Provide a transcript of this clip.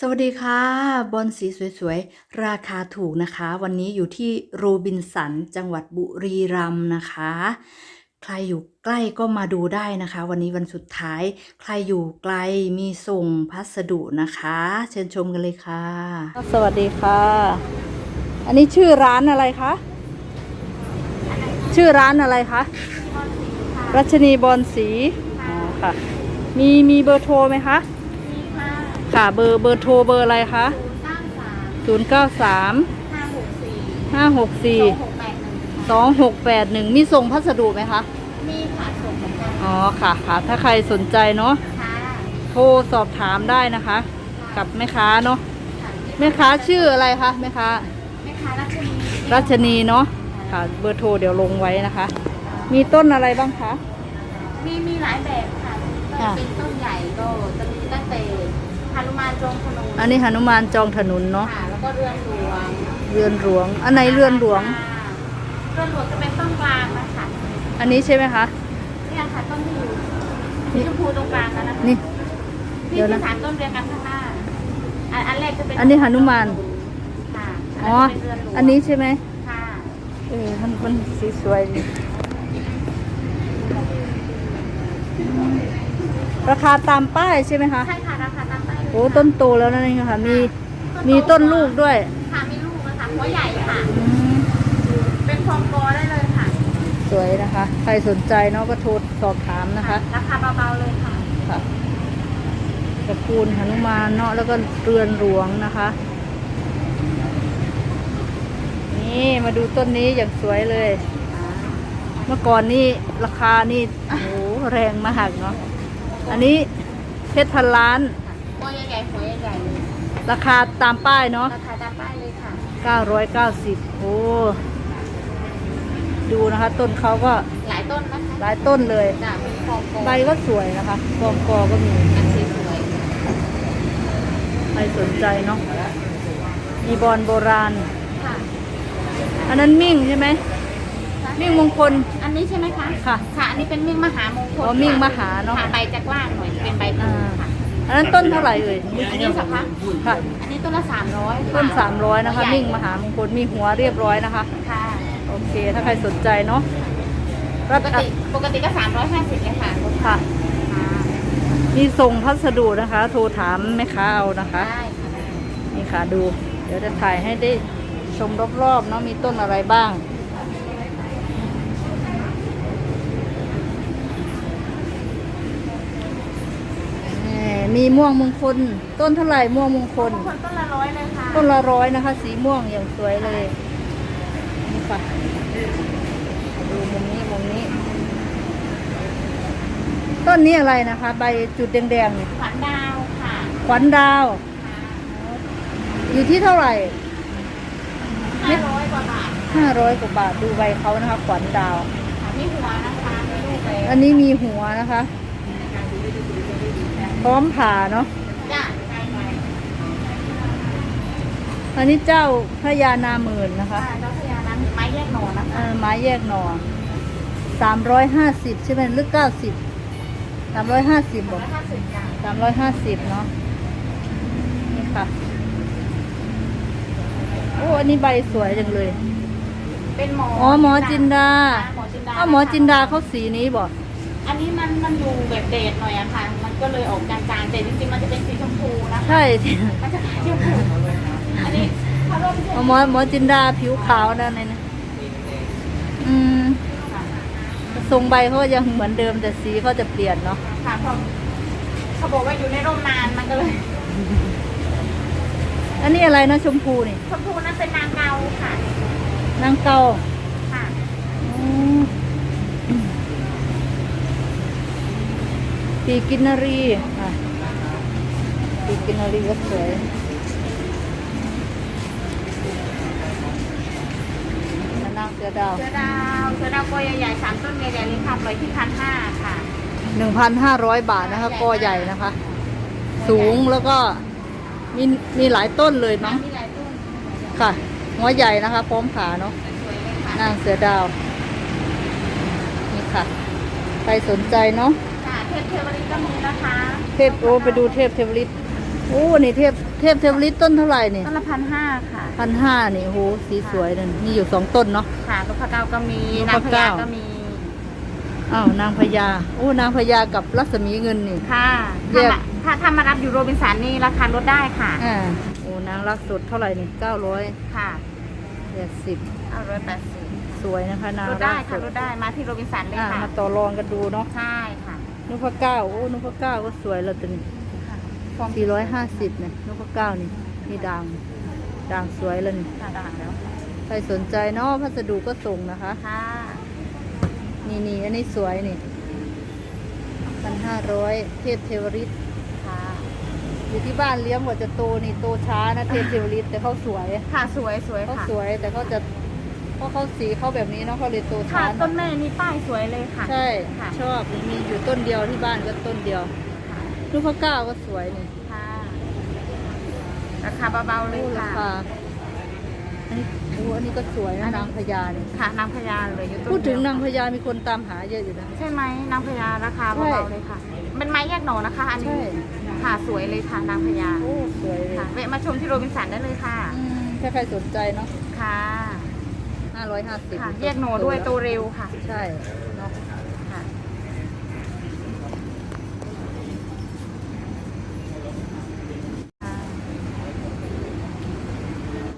สวัสดีค่ะ บอลสีสวยๆ ราคาถูกนะคะ วันนี้อยู่ที่โรบินสัน จังหวัดบุรีรัมย์นะคะ ใครอยู่ใกล้ก็มาดูได้นะคะ วันนี้วันสุดท้าย ใครอยู่ไกลมีส่งพัสดุนะคะ เชิญชมกันเลยค่ะ สวัสดีค่ะ อันนี้ชื่อร้านอะไรคะ ชื่อร้านอะไรคะรัชนีบอลสีอ๋อค่ะ มีมีเบอร์โทรไหมคะ ค่ะเบอร์เบอร์โทรเบอร์อะไรคะศูนย์เก้าสามห้าหกสี่สองหกแปดหนึ่งมีส่งพัสดุไหมคะมีค่ะส่งเหมือนกันอ๋อค่ะค่ะ ถ้าใครสนใจเนาะค่ะโทรสอบถามได้นะคะ กับแม่ค้าเนาะแม่ค้าชื่ออะไรคะแม่ค้าแม่ค้ารัชนีรัชนีเนาะค่ะ เบอร์โทรเดี๋ยวลงไว้นะคะ มีต้นอะไรบ้างคะมีมีหลายแบบค่ะก็ค่ะเป็นต้นใหญ่ก็จะมีตั้งแต่ฮา นุมานจงพนมอันนี้หนุมานจองถนนเนาะค่ะแล้วก็เรือนหลวงเรือนหลวง อันไหนเรือนหลวงค่ะเรือนหลวงจะเป็นต้นกลางนะคะอันนี้ใช่ไหมคะ เนี่ยค่ะต้นที่อยู่สีชมพูตรงกลางนั้นนะคะนี่นี่เดี๋ยวคืนะอสามต้นเรียงกันข้างหน้าอันอันแรกจะเป็นอันนี้หนุมาน ค่ะอ๋อ อันนี้จะเป็นเรือนหลวงอันนี้ใช่ไหมค่ะเออมันมันสีสวยดีราคาตามป้ายใช่ไหมคะ ใช่ค่ะราค โอ้ต้นโตแล้วนั่นเองค่ะ มีมีต้นลูกด้วย ค่ะมีลูกนะคะหัวใหญ่ค่ะ อืมเป็นพรองกอได้เลยค่ะสวยนะคะ ใครสนใจเนาะก็โทรสอบถามนะคะ ราคาเบาๆเลยค่ะ ค่ะตระกูลหนุมานเนาะแล้วก็เรือนหลวงนะคะ นี่มาดูต้นนี้อย่างสวยเลย เมื่อก่อนนี่ราคานี่โอ้โหแรงมากเนาะอันนี้เพชรพันล้าน หัวใหญ่ๆหัวใหญ่ๆเลยราคาตามป้ายเนาะราคาตามป้ายเลยค่ะ990 โอ้ ดูนะคะ ต้นเขาก็หลายต้นนะคะหลายต้นเลยจะมีพรองกอใบก็สวยนะคะกองกอก็มีอันสวยใครสนใจเนาะมีบอลโบราณๆค่ะ อันนั้นมิ่งใช่ไหม มิ่งมงคล อันนี้ใช่ไหมคะ ค่ะ ค่ะ อันนี้เป็นมิ่งมหามงคลอ๋อมิ่งมหาเนอะ ค่ะใบจะกว้างหน่อย เป็นใบอ่าตูค่ะ อันนั้นต้นเท่าไหร่เอ่ยอันนี้สักพักค่ะ อันนี้ต้นละสามร้อยต้น300นะคะ มิ่งมหามงคลมีหัวเรียบร้อยนะคะ ค่ะ โอเค ถ้าใครสนใจเนาะปกติปกติก็สามร้อยห้าสิบเลยค่ะค่ะค่ะมีส่งพัสดุนะคะ โทรถามแม่ค้าเอานะคะได้ค่ะนี่ค่ะดู เดี๋ยวจะถ่ายให้ได้ชมรอบๆเนาะมีต้นอะไรบ้าง นี่ มีม่วงมงคล ต้นเท่าไหร่ม่วงมงคลบางคนต้นละร้อยเลยค่ะต้นละร้อยนะคะ สีม่วงอย่างสวยเลยนี่ค่ะดูมุมนี้มุมนี้ ต้นนี้อะไรนะคะ ใบจุดแดงๆเนี่ยขวัญดาวค่ะขวัญดาว อยู่ที่เท่าไหร่ห้าร้อยกว่าบาทห้าร้อยกว่าบาทดูใบเขานะคะ ขวัญดาว ค่ะมีหัวนะคะมีลูกเลยอันนี้มีหัวนะคะ พร้อมผ่าเนาะจ้ะอันนี้เจ้าพระยานาหมื่นนะคะค่ะเจ้าพญานั้นไม้แยกหน่อนะเอคะอไม้แยกหน่อสามร้อยห้าสิบใช่ไหมหรือเก้าสิบสามร้อยห้าสิบบอกแล้วถ้าสุดจ้ะสามร้อยห้าสิบเนาะนี่ค่ะโอ้อันนี้ใบสวยจังเลย เป็นหมออ๋อหมอจินดาค่ะหมอจินดาอ้าวหมอจินดาเขาสีนี้บอก อันนี้มันมันอยู่แบบเดดหน่อยอะค่ะ มันก็เลยออกจางๆแต่จริงๆมันจะเป็นสีชมพูนะคะใช่มันจะชมพูอันนี้ถ้าร่มช่วงหมอหมอจินดาผิวขาวนั่นเองนะอืมค่ะทรงใบเขาก็ยังเหมือนเดิมแต่สีเขาจะเปลี่ยนเนาะค่ะเพราะเขาบอกว่าอยู่ในร่มนานมันก็เลย อันนี้อะไรนะชมพูนี่ชมพูนั้นเป็นนางเกาค่ะนางเกา ค่ะ อืม ปีกินนารีอะปีกินนารีก็สวยนางเสือดาวเสือดาวเสือดาวกอใหญ่ๆสามต้นใหญ่ๆเลยค่ะปล่อยที่พันห้าค่ะหนึ่งพันห้าร้อยบาทนะคะกอใหญ่นะคะ สูงแล้วก็มีมีหลายต้นเลยมั้งมีหลายต้นค่ะ หัวใหญ่นะคะ พร้อมขาเนาะสวยเลยค่ะนางเสือดาว นี่ค่ะ ใครสนใจเนาะค่ะ เทพเทวริตก็มีนะคะเทพโอ้ไปดูเทพเทวฤทธิ์คโอ้นี่เทพเทพเทวฤทธิ์ต้นเท่าไหร่นี่ต้นละพันห้าค่ะพันห้านี่โหสีสวยนั่นมีอยู่สองต้นเนาะค่ะนพเก้าก็มีนนางพพเก้าญาก็มีอ้าวนางพญาโอ้นางพญากับรัศมีเงินนี่ค่ะแยถ้ากมาถ้าถ้ามารับอยู่โรบินสันนี่ราคาลดได้ค่ะอ่าโอ้นางรักสดเท่าไหร่นี่เก้าร้อยค่ะแปดสิบเอาร้อยแปดสิบสวยนะคะนางลรัดกได้สค่ะดลดได้มาที่โรบินสันเลยอ่าค่ะมาต่อรองกันดูเนาะใช่ค่ะ นพเก้าโอ้นพเก้าก็สวยแล้วตัวนี้ค่ะสี่ร้อยห้าสิบเนี่ยนพเก้านี่นี่ด่างด่างสวยแล้วนี่ค่ะด่างแล้วใครสนใจเนาะพัสดุก็ส่งนะคะค่ะนี่นี่อันนี้สวยนี่พันห้าร้อยเทพเทวฤทธิ์ค่ะอยู่ที่บ้านเลี้ยงกว่าจะโตนี่โตช้านะเทพเทวฤทธิ์แต่เขาสวยค่ะสวยสวยเขาค่ะสวยแต่เขาจะ เพราะเขาสีเขาแบบนี้เนาะเขาเลยโตค่ะช้าต้นแม่นี่ป้ายสวยเลยค่ะ ใช่ค่ะ ชอบมีอยู่ต้นเดียวที่บ้านก็ต้นเดียวค่ะลูกพระเก้าก็สวยนี่ค่ะราคาเบาๆเลยโอ้ราค่ะ คาอันนี้โอ้อันนี้ก็สวยอันะนนี้ นางพญาเนี่ยค่ะนางพญาเลยอยู่ต้นพูดถึงเยวนางพญามีคนตามหาเยอะอยู่นะ ใช่ไหมนางพญาราคาใช่ เบาๆเลยค่ะ เป็นไม้แยกหน่อนะคะ อันใช่นี้ค่ะสวยเลยค่ะนางพญาโอ้สวยเลยค่ะแวะมาชมที่โรบินสันได้เลยค่ะ อืมถ้าใครสนใจเนาะค่ะ 550ค่ะแยกโน่อด้วยตัวเร็วค่ะ ใช่เนาะ